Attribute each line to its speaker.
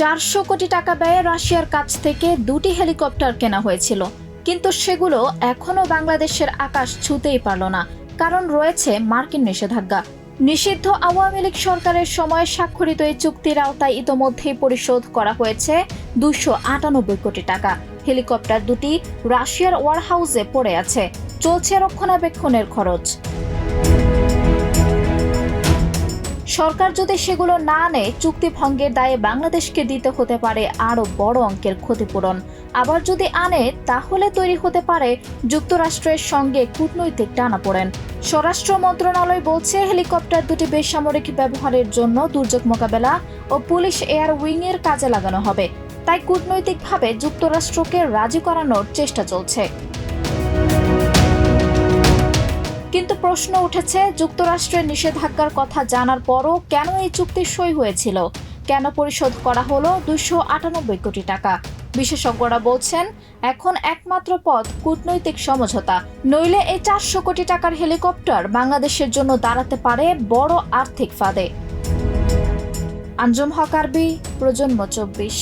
Speaker 1: চারশো কোটি টাকা ব্যয়ে রাশিয়ার কাছ থেকে দুটি হেলিকপ্টার কেনা হয়েছিল। কিন্তু সেগুলো এখনও বাংলাদেশের আকাশ ছুতেই পারল না, কারণ রয়েছে মার্কিন নিষেধাজ্ঞা। নিষিদ্ধ আওয়ামী লীগ সরকারের সময় স্বাক্ষরিত এই চুক্তির আওতায় ইতোমধ্যেই পরিশোধ করা হয়েছে দুশো আটানব্বই কোটি টাকা। হেলিকপ্টার দুটি রাশিয়ার ওয়ারহাউসে পড়ে আছে। চলছে রক্ষণাবেক্ষণের খরচ। সরকার যদি সেগুলো না নেয় চুক্তি ভঙ্গের দায়ে বাংলাদেশকে দিতে হতে পারে আরও বড় অঙ্কের ক্ষতিপূরণ। আবার যদি আনে, তাহলে তৈরি হতে পারে যুক্তরাষ্ট্রের সঙ্গে কূটনৈতিক টানাপোড়েন। স্বরাষ্ট্র মন্ত্রণালয় বলছে, হেলিকপ্টার দুটি বেসামরিক ব্যবহারের জন্য দুর্যোগ মোকাবেলা ও পুলিশ এয়ার উইংয়ের কাজে লাগানো হবে। তাই কূটনৈতিকভাবে যুক্তরাষ্ট্রকে রাজি করানোর চেষ্টা চলছে। প্রশ্ন উঠেছে, যুক্তরাষ্ট্রের নিষেধাজ্ঞার কথা জানার পরও কেন এই চুক্তি সই হয়েছিল? কেন পরিশোধ করা হলো দুশো আটানব্বই কোটি টাকা? বিশেষজ্ঞরা বলছেন, এখন একমাত্র পথ কূটনৈতিক সমঝোতা। নইলে এই চারশো কোটি টাকার হেলিকপ্টার বাংলাদেশের জন্য দাঁড়াতে পারে বড় আর্থিক ফাঁদে। আঞ্জুম হক, আরবি, প্রজন্ম চব্বিশ।